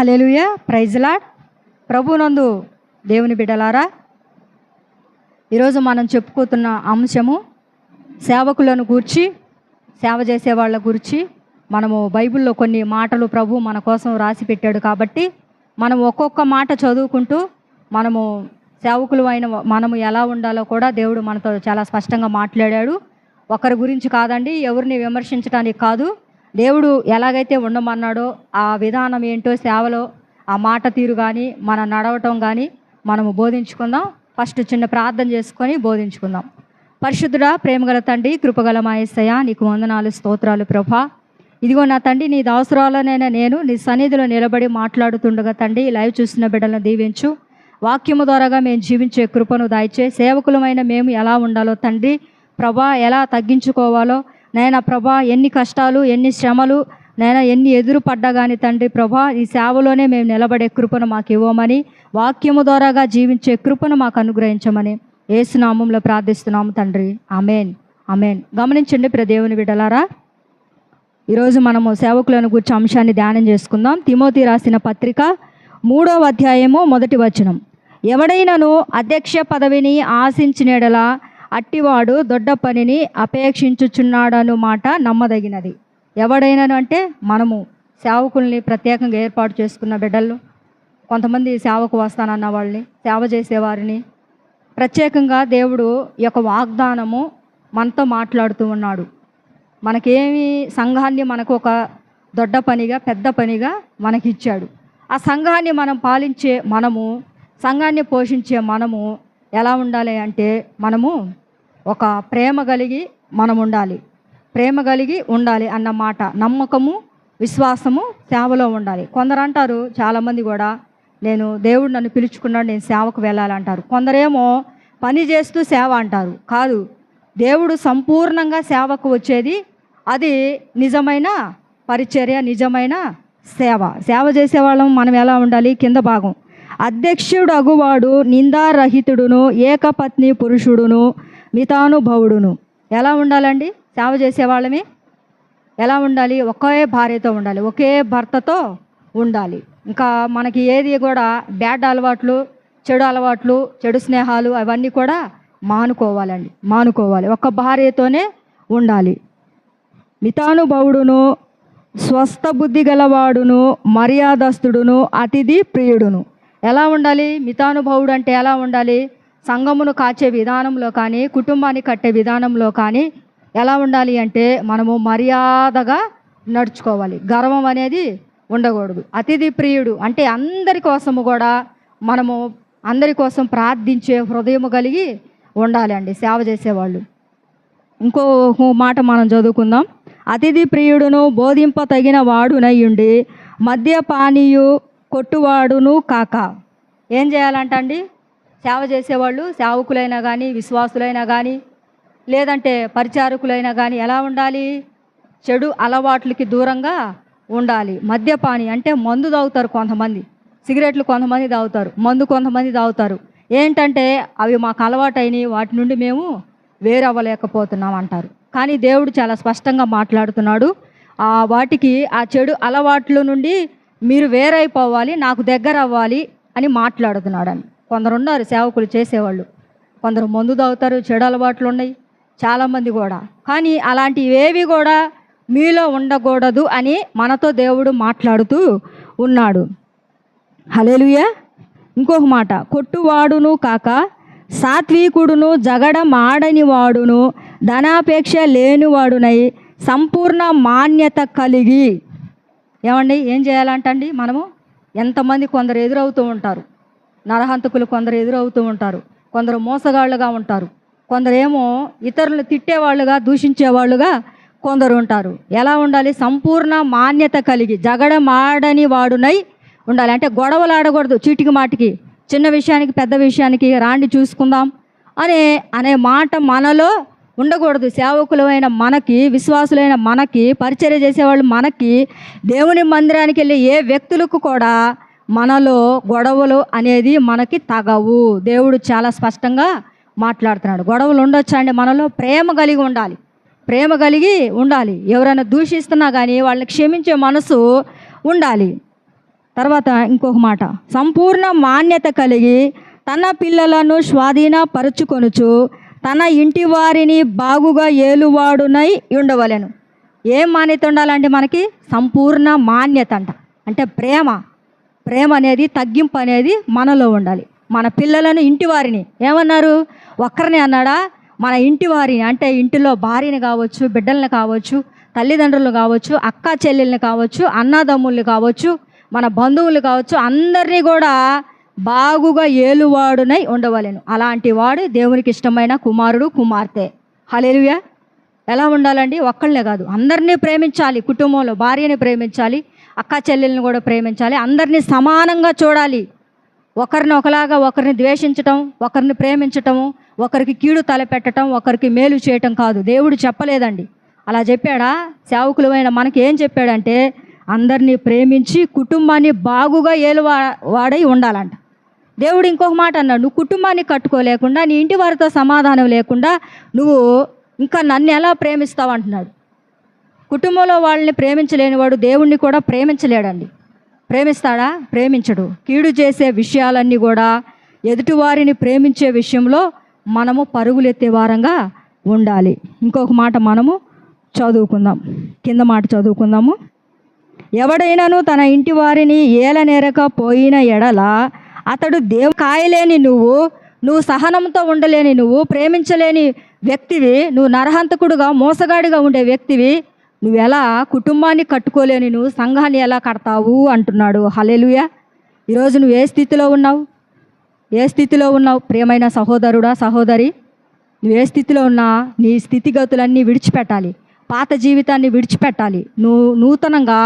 Hallelujah ప్రైజ్లాడ్ ప్రభునందు దేవుని బిడ్డలారా ఈరోజు మనం చెప్పుకుంటున్న అంశము సేవకులను గూర్చి సేవ చేసే వాళ్ళ గురించి మనము బైబిల్లో కొన్ని మాటలు ప్రభు మన కోసం రాసి పెట్టాడు కాబట్టి మనం ఒక్కొక్క మాట చదువుకుంటూ మనము సేవకులు అయిన మనము ఎలా ఉండాలో కూడా దేవుడు మనతో చాలా స్పష్టంగా మాట్లాడాడు. ఒకరి గురించి కాదండి ఎవరిని విమర్శించడానికి కాదు దేవుడు ఎలాగైతే ఉండమన్నాడో ఆ విధానం ఏంటో సేవలో ఆ మాట తీరు కానీ మన నడవటం కానీ మనము బోధించుకుందాం. ఫస్ట్ చిన్న ప్రార్థన చేసుకొని బోధించుకుందాం. పరిశుద్ధుడా ప్రేమగల తండ్రి కృపగల మాయస్సయ నీకు వందనాలు స్తోత్రాలు ప్రభా. ఇదిగో నా తండ్రి నీ అవసరాలనైనా నేను నీ సన్నిధిలో నిలబడి మాట్లాడుతుండగా తండ్రి లైవ్ చూసిన బిడ్డలను దీవించు. వాక్యము ద్వారాగా మేము జీవించే కృపను దాయిచే సేవకులమైన మేము ఎలా ఉండాలో తండ్రి ప్రభా ఎలా తగ్గించుకోవాలో నైనా ప్రభా ఎన్ని కష్టాలు ఎన్ని శ్రమలు నైనా ఎన్ని ఎదురు పడ్డా కానీ తండ్రి ప్రభా ఈ సేవలోనే మేము నిలబడే కృపను మాకు ఇవ్వమని వాక్యము ద్వారాగా జీవించే కృపను మాకు అనుగ్రహించమని ఏసునామంలో ప్రార్థిస్తున్నాము తండ్రి. అమేన్ అమేన్ గమనించండి ప్రదేవుని విడలారా ఈరోజు మనము సేవకులను గురించి అంశాన్ని ధ్యానం చేసుకుందాం. తిమోతి రాసిన పత్రిక మూడవ అధ్యాయము మొదటి వచనం. ఎవడైనను అధ్యక్ష పదవిని ఆశించినడలా అట్టివాడు దొడ్డ పనిని అపేక్షించుచున్నాడను మాట నమ్మదగినది. ఎవడైనా అంటే మనము. సేవకుల్ని ప్రత్యేకంగా ఏర్పాటు చేసుకున్న బిడ్డలు. కొంతమంది సేవకు వస్తానన్న వాళ్ళని సేవ చేసేవారిని ప్రత్యేకంగా దేవుడు యొక్క వాగ్దానము మనతో మాట్లాడుతూ ఉన్నాడు. మనకేమి సంఘాన్ని మనకు ఒక దొడ్డ పనిగా పెద్ద పనిగా మనకిచ్చాడు. ఆ సంఘాన్ని మనం పాలించే మనము సంఘాన్ని పోషించే మనము ఎలా ఉండాలి అంటే మనము ఒక ప్రేమ కలిగి మనం ఉండాలి. ప్రేమ కలిగి ఉండాలి అన్న మాట నమ్మకము విశ్వాసము సేవలో ఉండాలి. కొందరు అంటారు చాలామంది కూడా నేను దేవుడు నన్ను పిలుచుకున్నాడు నేను సేవకు వెళ్ళాలంటారు. కొందరేమో పని చేస్తూ సేవ అంటారు. కాదు దేవుడు సంపూర్ణంగా సేవకు వచ్చేది అది నిజమైన పరిచర్య నిజమైన సేవ. సేవ చేసేవాళ్ళం మనం ఎలా ఉండాలి? కింద భాగం. అధ్యక్షుడు అగువాడు నిందారహితుడును ఏకపత్ని పురుషుడును మితానుభవుడును. ఎలా ఉండాలండి? సేవ చేసేవాళ్ళమే ఎలా ఉండాలి? ఒకే భార్యతో ఉండాలి ఒకే భర్తతో ఉండాలి. ఇంకా మనకి ఏది కూడా బ్యాడ్ అలవాట్లు చెడు అలవాట్లు చెడు స్నేహాలు అవన్నీ కూడా మానుకోవాలండి మానుకోవాలి. ఒక్క భార్యతోనే ఉండాలి. మితానుభవుడును స్వస్థ బుద్ధి గలవాడును మర్యాదస్తుడును అతిథి ప్రియుడును. ఎలా ఉండాలి? మితానుభవుడు అంటే ఎలా ఉండాలి? సంఘమును కాచే విధానంలో కానీ కుటుంబాన్ని కట్టే విధానంలో కానీ ఎలా ఉండాలి అంటే మనము మర్యాదగా నడుచుకోవాలి. గర్వం అనేది ఉండకూడదు. అతిథి ప్రియుడు అంటే అందరి కోసము కూడా మనము అందరి కోసం ప్రార్థించే హృదయము కలిగి ఉండాలి అండి సేవ చేసేవాళ్ళు. ఇంకో మాట మనం చదువుకుందాం. అతిథి ప్రియుడును బోధింప తగిన వాడునయ్యుండి మద్యపానీయు కొట్టువాడును కాక. ఏం చేయాలంటండి? సేవ చేసేవాళ్ళు సేవకులైనా కానీ విశ్వాసులైనా కానీ లేదంటే పరిచారకులైనా కానీ ఎలా ఉండాలి? చెడు అలవాట్లకి దూరంగా ఉండాలి. మద్యపాని అంటే మందు తాగుతారు కొంతమంది. సిగరెట్లు కొంతమంది తాగుతారు. మందు కొంతమంది తాగుతారు. ఏంటంటే అవి మాకు అలవాటైనవి వాటి నుండి మేము వేరవ్వలేకపోతున్నాం అంటారు. కానీ దేవుడు చాలా స్పష్టంగా మాట్లాడుతున్నాడు. ఆ వాటికి ఆ చెడు అలవాట్ల నుండి మీరు వేరైపోవాలి నాకు దగ్గర అవ్వాలి అని మాట్లాడుతున్నాడు అని కొందరు ఉన్నారు సేవకులు చేసేవాళ్ళు. కొందరు మందు తాగుతారు చెడు అలవాట్లు ఉన్నాయి చాలామంది కూడా. కానీ అలాంటివేవి కూడా మీలో ఉండకూడదు అని మనతో దేవుడు మాట్లాడుతూ ఉన్నాడు. హలేలుయా ఇంకొక మాట. కొట్టువాడును కాక సాత్వికుడును జగడమాడని వాడును ధనాపేక్ష లేనివాడునై సంపూర్ణ మాన్యత కలిగి ఏమండి ఏం చేయాలంటండి మనము? ఎంతమంది కొందరు ఎదురవుతూ ఉంటారు. నరహంతకులు కొందరు ఎదురవుతూ ఉంటారు. కొందరు మోసగాళ్ళుగా ఉంటారు. కొందరేమో ఇతరులు తిట్టేవాళ్ళుగా దూషించేవాళ్ళుగా కొందరు ఉంటారు. ఎలా ఉండాలి? సంపూర్ణ మాన్యత కలిగి జగడమాడని వాడునై ఉండాలి. అంటే గొడవలు ఆడకూడదు చీటికి మాటికి. చిన్న విషయానికి పెద్ద విషయానికి రాండి చూసుకుందాం. అనే అనే మాట మనలో ఉండకూడదు. సేవకులమైన మనకి విశ్వాసులైన మనకి పరిచర్య చేసేవాళ్ళు మనకి దేవుని మందిరానికి వెళ్ళే ఏ వ్యక్తులకు కూడా మనలో గొడవలు అనేది మనకి తగవు. దేవుడు చాలా స్పష్టంగా మాట్లాడుతున్నాడు. గొడవలు ఉండొచ్చండి మనలో ప్రేమ కలిగి ఉండాలి. ప్రేమ కలిగి ఉండాలి. ఎవరైనా దూషిస్తున్నా కానీ వాళ్ళని క్షమించే మనసు ఉండాలి. తర్వాత ఇంకొక మాట. సంపూర్ణ మాన్యత కలిగి తన పిల్లలను స్వాధీనపరుచుకొనుచు తన ఇంటి వారిని బాగుగా ఏలువాడునై ఉండవలెను. ఏం మాన్యత ఉండాలంటే మనకి సంపూర్ణ మాన్యత అంట. అంటే ప్రేమ. ప్రేమ అనేది తగ్గింపు అనేది మనలో ఉండాలి. మన పిల్లలను ఇంటి వారిని. ఏమన్నారు? ఒక్కరిని అన్నాడా? మన ఇంటి వారిని. అంటే ఇంటిలో భార్యని కావచ్చు బిడ్డల్ని కావచ్చు తల్లిదండ్రులు కావచ్చు అక్క చెల్లెల్ని కావచ్చు అన్నదమ్ముల్ని కావచ్చు మన బంధువులు కావచ్చు అందరినీ కూడా బాగుగా ఏలువాడునై ఉండవలెను. అలాంటి వాడు దేవునికి ఇష్టమైన కుమారుడు కుమార్తె. హలేలుయా ఎలా ఉండాలండి? ఒక్కళ్ళనే కాదు. అందరినీ ప్రేమించాలి. కుటుంబంలో భార్యని ప్రేమించాలి. అక్క చెల్లెల్ని కూడా ప్రేమించాలి. అందరినీ సమానంగా చూడాలి. ఒకరిని ఒకలాగా ఒకరిని ద్వేషించటం ఒకరిని ప్రేమించటము ఒకరికి కీడు తలపెట్టడం ఒకరికి మేలు చేయటం కాదు. దేవుడు చెప్పలేదండి. అలా చెప్పాడా? సేవకులమైన మనకి ఏం చెప్పాడంటే అందరినీ ప్రేమించి కుటుంబాన్ని బాగుగా ఏలువా వాడై ఉండాలంట. దేవుడు ఇంకొక మాట అన్నాడు నువ్వు కుటుంబాన్ని కట్టుకోలేకుండా నీ ఇంటి వారితో సమాధానం లేకుండా నువ్వు ఇంకా నన్ను ఎలా ప్రేమిస్తావు? అంటున్నాడు. కుటుంబంలో వాళ్ళని ప్రేమించలేనివాడు దేవుణ్ణి కూడా ప్రేమించలేడండి. ప్రేమిస్తాడా? ప్రేమించడు. కీడు చేసే విషయాలన్నీ కూడా ఎదుటివారిని ప్రేమించే విషయంలో మనము పరుగులెత్తే వారంగా ఉండాలి. ఇంకొక మాట మనము చదువుకుందాం. కింద మాట చదువుకుందాము. ఎవడైనాను తన ఇంటి వారిని ఏలనేరక పోయిన ఎడల అతడు దేవు కాయలేని నువ్వు నువ్వు సహనంతో ఉండలేని నువ్వు ప్రేమించలేని వ్యక్తివి నువ్వు నరహంతకుడుగా మోసగాడిగా ఉండే వ్యక్తివి నువ్వు ఎలా కుటుంబాన్ని కట్టుకోలేని నువ్వు సంఘాన్ని ఎలా కడతావు అంటున్నాడు. హలెలుయ ఈరోజు నువ్వు ఏ స్థితిలో ఉన్నావు? ఏ స్థితిలో ఉన్నావు? ప్రియమైన సహోదరుడా సహోదరి నువ్వు ఏ స్థితిలో ఉన్నా నీ స్థితిగతులన్నీ విడిచిపెట్టాలి. పాత జీవితాన్ని విడిచిపెట్టాలి. నువ్వు నూతనంగా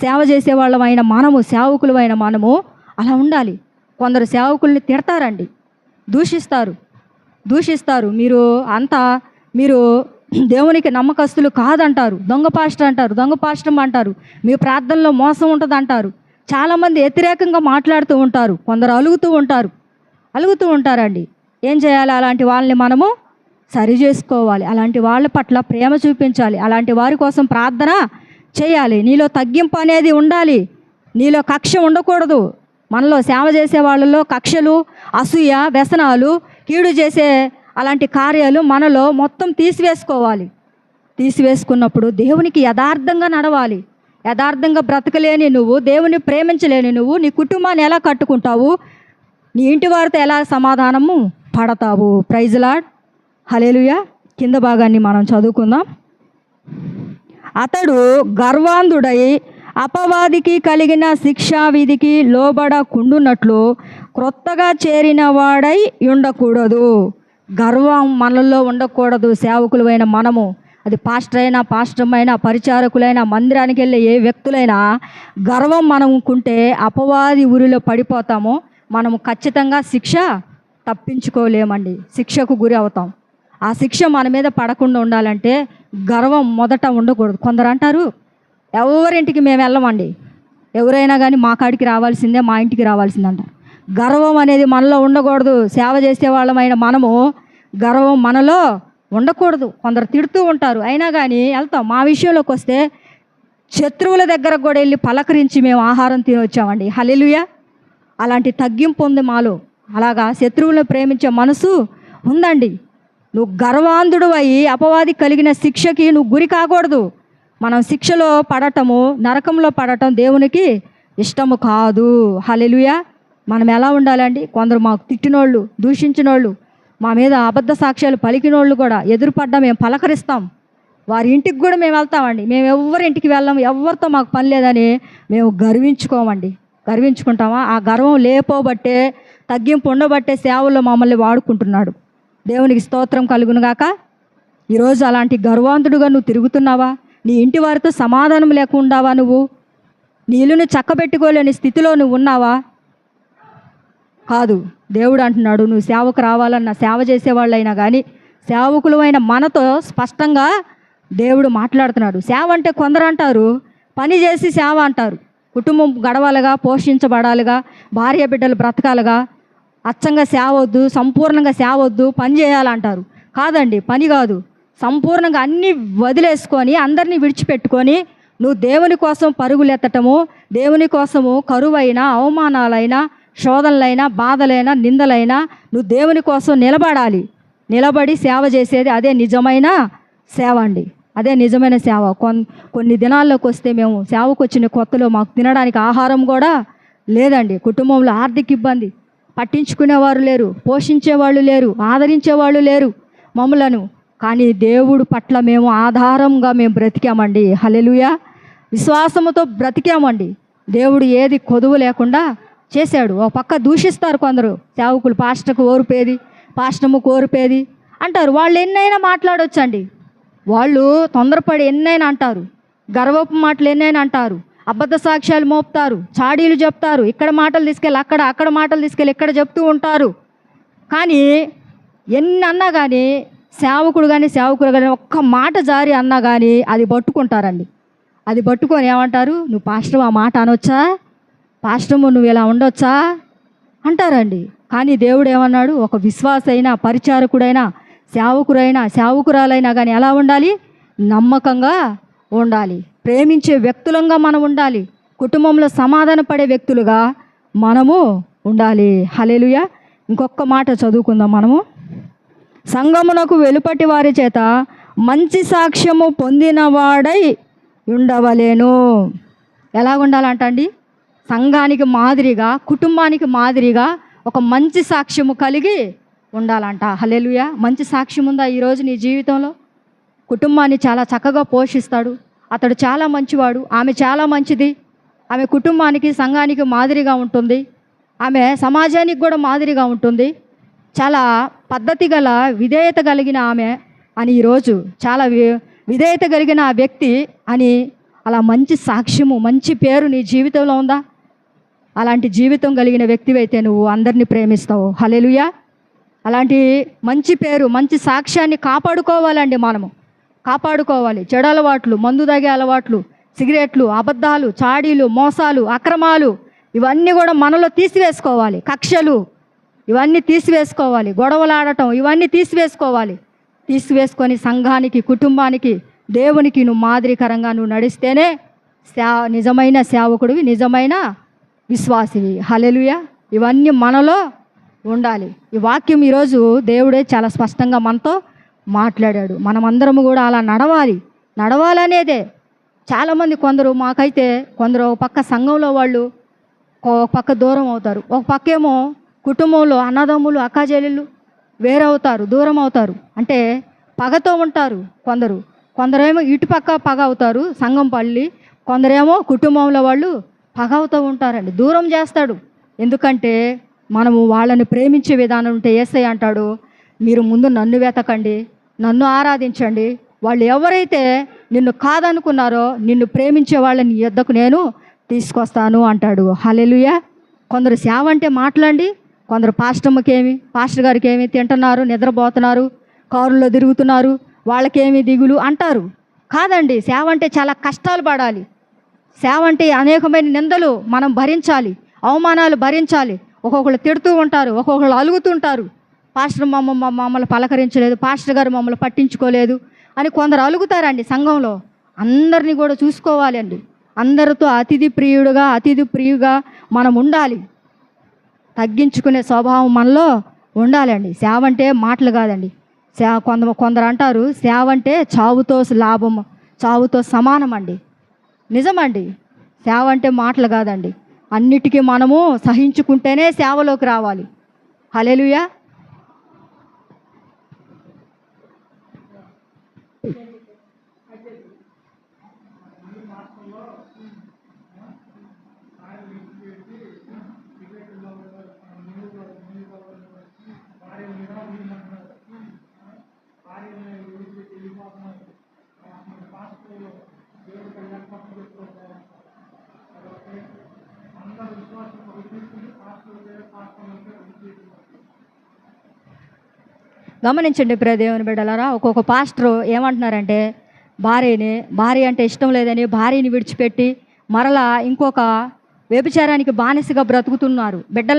సేవ చేసేవాళ్ళమైన మనము సేవకులమైన మనము అలా ఉండాలి. కొందరు సేవకుల్ని తిడతారండి. దూషిస్తారు. దూషిస్తారు. మీరు అంతా మీరు దేవునికి నమ్మకస్తులు కాదంటారు. దొంగ పాస్టర్ అంటారు. దొంగ పాస్టర్ అంటారు. మీ ప్రార్థనలో మోసం ఉంటుంది అంటారు చాలామంది వ్యతిరేకంగా మాట్లాడుతూ ఉంటారు. కొందరు అలుగుతూ ఉంటారు. అలుగుతూ ఉంటారండి. ఏం చేయాలి? అలాంటి వాళ్ళని మనము సరి చేసుకోవాలి. అలాంటి వాళ్ళ పట్ల ప్రేమ చూపించాలి. అలాంటి వారి కోసం ప్రార్థన చేయాలి. నీలో తగ్గింపు అనేది ఉండాలి. నీలో కక్ష ఉండకూడదు. మనలో సేవ చేసే వాళ్ళలో కక్షలు అసూయ వ్యసనాలు కీడు చేసే అలాంటి కార్యాలు మనలో మొత్తం తీసివేసుకోవాలి. తీసివేసుకున్నప్పుడు దేవునికి యథార్థంగా నడవాలి. యథార్థంగా బ్రతకలేని నువ్వు దేవుని ప్రేమించలేని నువ్వు నీ కుటుంబాన్ని ఎలా కట్టుకుంటావు? నీ ఇంటి వారితో ఎలా సమాధానము పడతావు? ప్రైజ్లాడ్ హలేలుయా కింద భాగాన్ని మనం చదువుకుందాం. అతడు గర్వాంధుడై అపవాదికి కలిగిన శిక్షా విధికి లోబడకుండునట్లు క్రొత్తగా చేరిన వాడై ఉండకూడదు. గర్వం మనలో ఉండకూడదు సేవకులైన మనము. అది పాస్టర్ అయినా పాస్టర్ అయినా పరిచారకులైనా మందిరానికి వెళ్ళే ఏ వ్యక్తులైనా గర్వం మనం కుంటే అపవాది ఊరిలో పడిపోతామో. మనము ఖచ్చితంగా శిక్ష తప్పించుకోలేమండి. శిక్షకు గురి అవుతాం. ఆ శిక్ష మన మీద పడకుండా ఉండాలంటే గర్వం మొదట ఉండకూడదు. కొందరు అంటారు ఎవరింటికి మేము వెళ్ళమండి. ఎవరైనా కానీ మా కాడికి రావాల్సిందే మా ఇంటికి రావాల్సిందంట. గర్వం అనేది మనలో ఉండకూడదు. సేవ చేసే వాళ్ళమైన మనము గర్వం మనలో ఉండకూడదు. కొందరు తిడుతూ ఉంటారు. అయినా కానీ వెళ్తాం. మా విషయంలోకి వస్తే శత్రువుల దగ్గర కూడా వెళ్ళి పలకరించి మేము ఆహారం తినొచ్చామండి. హలెలుయ అలాంటి తగ్గింపు ఉంది మాలో. అలాగా శత్రువులను ప్రేమించే మనసు ఉందండి. నువ్వు గర్వాంధుడు అయి అపవాది కలిగిన శిక్షకి నువ్వు గురి కాకూడదు. మనం శిక్షలో పడటము నరకంలో పడటం దేవునికి ఇష్టము కాదు. హలెలుయా మనం ఎలా ఉండాలండి? కొందరు మాకు తిట్టినోళ్ళు దూషించినోళ్ళు మా మీద అబద్ధ సాక్ష్యాలు పలికినోళ్ళు కూడా ఎదురుపడ్డా మేము పలకరిస్తాం. వారి ఇంటికి కూడా మేము వెళ్తామండి. మేము ఎవరి ఇంటికి వెళ్ళాము ఎవరితో మాకు పని లేదని మేము గర్వించుకోమండి. గర్వించుకుంటామా? ఆ గర్వం లేపోబట్టే తగ్గింపు ఉండబట్టే సేవల్లో మమ్మల్ని వాడుకుంటున్నాడు. దేవునికి స్తోత్రం కలుగునుగాక. ఈరోజు అలాంటి గర్వాంతుడుగా నువ్వు తిరుగుతున్నావా? నీ ఇంటి వారితో సమాధానం లేకుండావా నువ్వు? నీ చక్కబెట్టుకోలేని స్థితిలో నువ్వు ఉన్నావా? కాదు దేవుడు అంటున్నాడు నువ్వు సేవకు రావాలన్నా సేవ చేసేవాళ్ళైనా కానీ సేవకులమైన మనతో స్పష్టంగా దేవుడు మాట్లాడుతున్నాడు. సేవ అంటే కొందరు అంటారు పని చేసి సేవ అంటారు. కుటుంబం గడవాలగా పోషించబడాలిగా భార్య బిడ్డలు బ్రతకాలిగా అచ్చంగా సేవ వద్దు సంపూర్ణంగా సేవ వద్దు పని చేయాలంటారు. కాదండి పని కాదు. సంపూర్ణంగా అన్నీ వదిలేసుకొని అందరినీ విడిచిపెట్టుకొని నువ్వు దేవుని కోసం పరుగులెత్తటము దేవుని కోసము కరువైనా అవమానాలైనా శోధనలైనా బాధలైనా నిందలైనా నువ్వు దేవుని కోసం నిలబడాలి. నిలబడి సేవ చేసేది అదే నిజమైన సేవ అండి. అదే నిజమైన సేవ. కొన్ కొన్ని దినాల్లోకి వస్తే మేము సేవకు వచ్చిన కొత్తలో మాకు తినడానికి ఆహారం కూడా లేదండి. కుటుంబంలో ఆర్థిక ఇబ్బంది. పట్టించుకునేవారు లేరు పోషించేవాళ్ళు లేరు ఆదరించేవాళ్ళు లేరు. మమ్మలను కానీ దేవుడు పట్ల మేము ఆధారంగా మేము బ్రతికామండి. హలెలుయా విశ్వాసముతో బ్రతికామండి. దేవుడు ఏది కొదువు లేకుండా చేశాడు. ఒక పక్క దూషిస్తారు కొందరు. సేవకులు పాస్టర్కు ఓరిపేది పాస్టము కోరిపేది అంటారు. వాళ్ళు ఎన్నైనా మాట్లాడొచ్చండి. వాళ్ళు తొందరపడి ఎన్నైనా అంటారు. గర్వపు మాటలు ఎన్నైనా అంటారు. అబద్ధ సాక్ష్యాలు మోపుతారు. చాడీలు చెప్తారు. ఇక్కడ మాటలు తీసుకెళ్ళి అక్కడ అక్కడ మాటలు తీసుకెళ్ళి ఇక్కడ చెప్తూ ఉంటారు. కానీ ఎన్ని అన్నా కానీ సేవకుడు కానీ సేవకుడు కానీ ఒక్క మాట జారి అన్నా కానీ అది పట్టుకుంటారండి. అది పట్టుకొని ఏమంటారు? నువ్వు పాశ్రమ ఆ మాట అనొచ్చా? పాశ్రమం నువ్వు ఇలా ఉండొచ్చా? అంటారండి. కానీ దేవుడు ఏమన్నాడు? ఒక విశ్వాసైనా పరిచారకుడైనా సేవకురైనా సేవకురాలైనా కానీ ఎలా ఉండాలి? నమ్మకంగా ఉండాలి. ప్రేమించే వ్యక్తులంగా మనం ఉండాలి. కుటుంబంలో సమాధాన పడే వ్యక్తులుగా మనము ఉండాలి. హలేలుయ ఇంకొక మాట చదువుకుందాం మనము. సంగమునకు వెలుపటి వారి చేత మంచి సాక్ష్యము పొందినవాడై ఉండవలేను. ఎలా ఉండాలంటండి సంఘానికి మాదిరిగా కుటుంబానికి మాదిరిగా ఒక మంచి సాక్ష్యము కలిగి ఉండాలంట. హలెలుయ మంచి సాక్ష్యం ఉందా ఈరోజు నీ జీవితంలో? కుటుంబాన్ని చాలా చక్కగా పోషిస్తాడు. అతడు చాలా మంచివాడు. ఆమె చాలా మంచిది. ఆమె కుటుంబానికి సంఘానికి మాదిరిగా ఉంటుంది. ఆమె సమాజానికి కూడా మాదిరిగా ఉంటుంది. చాలా పద్ధతి గల విధేయత కలిగిన ఆమె అని ఈరోజు చాలా వి- విధేయత కలిగిన ఆ వ్యక్తి అని అలా మంచి సాక్ష్యము మంచి పేరు నీ జీవితంలో ఉందా? అలాంటి జీవితం కలిగిన వ్యక్తివైతే నువ్వు అందరినీ ప్రేమిస్తావు. హలెలుయా అలాంటి మంచి పేరు మంచి సాక్ష్యాన్ని కాపాడుకోవాలండి మనము. కాపాడుకోవాలి. చెడు అలవాట్లు మందు తాగే అలవాట్లు సిగరెట్లు అబద్ధాలు చాడీలు మోసాలు అక్రమాలు ఇవన్నీ కూడా మనలో తీసివేసుకోవాలి. కక్షలు ఇవన్నీ తీసివేసుకోవాలి గొడవలాడటం ఇవన్నీ తీసివేసుకోవాలి. తీసివేసుకొని సంఘానికి కుటుంబానికి దేవునికి నువ్వు మాదిరికరంగా నువ్వు నడిస్తేనే సేవ నిజమైన సేవకుడివి నిజమైన విశ్వాసివి. హలెలుయ ఇవన్నీ మనలో ఉండాలి. ఈ వాక్యం ఈరోజు దేవుడే చాలా స్పష్టంగా మనతో మాట్లాడాడు. మనమందరము కూడా అలా నడవాలి. నడవాలనేదే. చాలామంది కొందరు మాకైతే కొందరు ఒక పక్క సంఘంలో వాళ్ళు ఒక పక్క దూరం అవుతారు. ఒక పక్క ఏమో కుటుంబంలో అన్నదమ్ములు అక్కాచెల్లెళ్ళు వేరవుతారు దూరం అవుతారు అంటే పగతో ఉంటారు కొందరు. కొందరేమో ఇటుపక్క పగ అవుతారు సంఘం పల్లి. కొందరేమో కుటుంబంలో వాళ్ళు పగ అవుతూ ఉంటారండి. దూరం చేస్తాడు. ఎందుకంటే మనము వాళ్ళని ప్రేమించే విధానం ఉంటే ఏసై అంటాడు మీరు ముందు నన్ను వెతకండి నన్ను ఆరాధించండి. వాళ్ళు ఎవరైతే నిన్ను కాదనుకున్నారో నిన్ను ప్రేమించే వాళ్ళని ఎద్దకు నేను తీసుకొస్తాను అంటాడు. హలెలుయ కొందరు సేవ అంటే మాట్లాడి. కొందరు పాస్టమ్మకి ఏమి పాస్టర్ గారికి ఏమి తింటున్నారు నిద్రపోతున్నారు కారులో తిరుగుతున్నారు వాళ్ళకేమి దిగులు అంటారు. కాదండి సేవ అంటే చాలా కష్టాలు పడాలి. సేవ అంటే అనేకమైన నిందలు మనం భరించాలి అవమానాలు భరించాలి. ఒక్కొక్కరు తిడుతూ ఉంటారు ఒక్కొక్కరు అలుగుతుంటారు. పాస్టర్ మమ్మ మమ్మల్ని పలకరించలేదు పాస్టర్ గారు మమ్మల్ని పట్టించుకోలేదు అని కొందరు అలుగుతారండి సంఘంలో. అందరినీ కూడా చూసుకోవాలండి. అందరితో అతిథి ప్రియుడుగా అతిథి ప్రియుగా మనం ఉండాలి. తగ్గించుకునే స్వభావం మనలో ఉండాలండి. సేవ అంటే మాటలు కాదండి. సేవ కొంత కొందరు అంటారు సేవ అంటే చావుతో లాభం చావుతో సమానం అండి నిజమండి. సేవ అంటే మాటలు కాదండి. అన్నిటికీ మనము సహించుకుంటేనే సేవలోకి రావాలి. హలేలుయా గమనించండి ప్రదేవుని బిడ్డలారా ఒక్కొక్క పాస్టర్ ఏమంటున్నారంటే భార్యని భార్య అంటే ఇష్టం లేదని భార్యని విడిచిపెట్టి మరలా ఇంకొక వ్యభిచారానికి బానిసగా బ్రతుకుతున్నారు. బిడ్డలు